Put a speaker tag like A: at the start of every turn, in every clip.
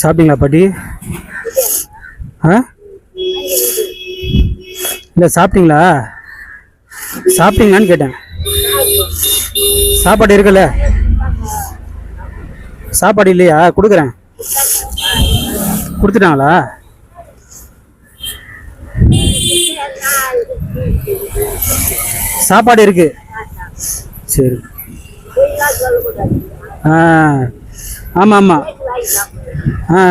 A: சாப்பிட்டீங்களா பாட்டி? ஆ? இல்லை சாப்பிட்டீங்களா? சாப்பிட்டீங்களான்னு கேட்டேன். சாப்பாடு இருக்குல்ல? சாப்பாடு இல்லையா? கொடுக்குறேன். கொடுத்துட்டாங்களா? சாப்பாடு இருக்கு. சரி. ஆ. ஆமாம். ஆமாம் ஆ.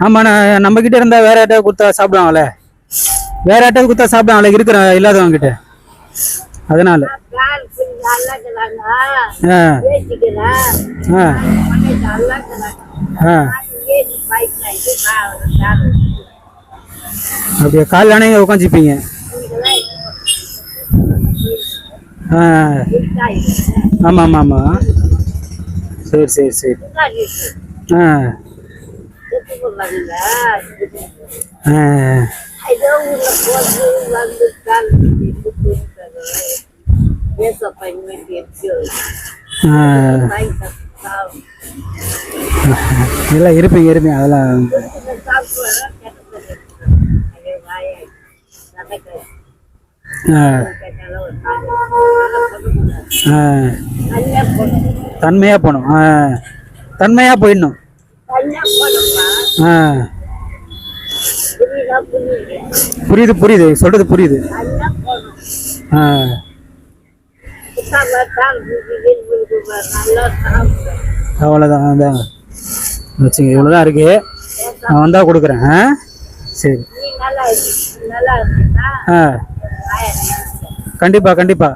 A: ஆமாம் நான் நம்மக்கிட்ட இருந்தால் வேற யார்ட்டாவது கொடுத்தா சாப்பிடுவாங்களே? வேற யார்ட்டாவது கொடுத்தா சாப்பிடுவாங்களே இருக்கிற இல்லாதவங்கிட்ட. அதனால். அதனால ஆ. ஆ. ஆ. அப்படியே கால் வேணாங்க உட்காந்துப்பீங்க ஆ. ஆமாம் ஆமாம் ஆமாம் சரி சரி சரி. ஆ. ஆ. இருப்பீங்க இருப்பீங்க. அதெல்லாம். தன்மையாக போகணும். ஆ. தன்மையாக போயிடணும். ஆ. புரியுது புரியுது. சொல்றது புரியுது. ஆ. அவ்வளோதான் அதான் வச்சுங்க இவ்வளோதான் இருக்கு. நான் வந்தால் கொடுக்குறேன். ஆ. சரி. ஆ. கண்டிப்பாக கண்டிப்பாக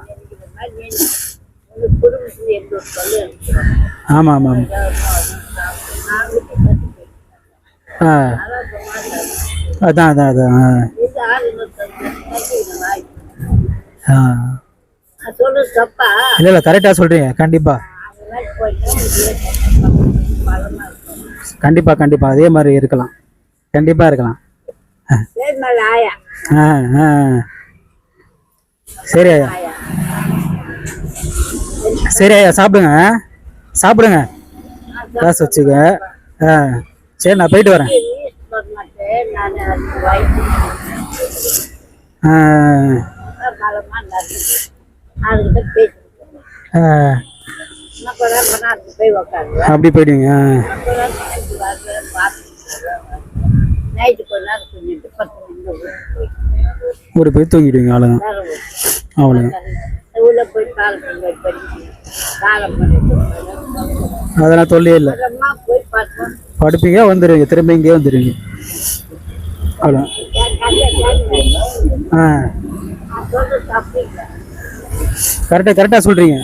A: ஆமாம் ஆமாம் ஆ. அதான் அதான் அதான் ஆ. இல்லை இல்லை கரெக்டாக சொல்கிறீங்க கண்டிப்பாக கண்டிப்பாக கண்டிப்பாக அதே மாதிரி இருக்கலாம். கண்டிப்பாக இருக்கலாம். ஆ ஆ. சரி ஐயா. சரி ஐயா சாப்பிடுங்க. சாப்பிடுங்க. காசு வச்சுக்க. ஆ சரி நான் போயிட்டு வரேன். அப்படி
B: நிமிஷம்
A: ஒரு போய் தூங்கிடுவீங்க அவ்வளோதான் அவ்வளோதான்
B: உள்ள போய் கால்
A: அதெல்லாம் தொல்லையே இல்லை. படுப்பீங்க வந்துடுவீங்க திரும்ப இங்கே வந்துடுவீங்க அவ்வளோ ஆ. கரெக்டாக கரெக்டாக சொல்கிறீங்க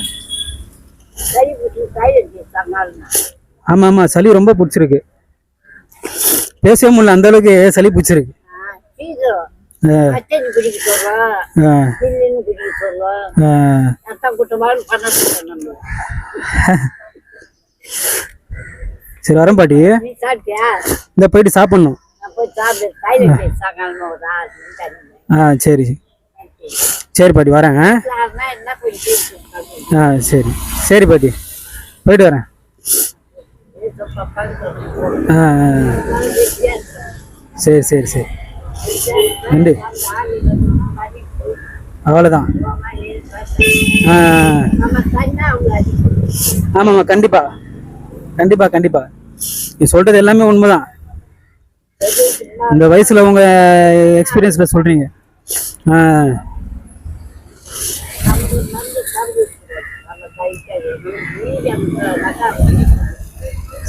A: ஆமாம் ஆமாம் சளி ரொம்ப பிடிச்சிருக்கு. பேசவே முடியல அந்த அளவுக்கு சளி பிடிச்சிருக்கு. சரி வரேன் பாட்டி. இந்த போயிட்டு சாப்பிட்ணும். ஆ சரி சரி. பாட்டி வரேன் ஆ? சரி. சரி பாட்டி. போயிட்டு வரேன். ஆ. சரி சரி சரி. நன்றி அவ்வளோதான் ஆமாம்மா கண்டிப்பாக கண்டிப்பாக கண்டிப்பாக நீ சொல்கிறது எல்லாமே உண்மைதான். இந்த வயசில் உங்கள் எக்ஸ்பீரியன்ஸில் சொல்கிறீங்க ஆ.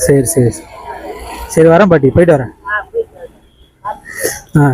A: சரி சரி. சரி வரேன் பாட்டி. போயிட்டு வரேன். ஆ.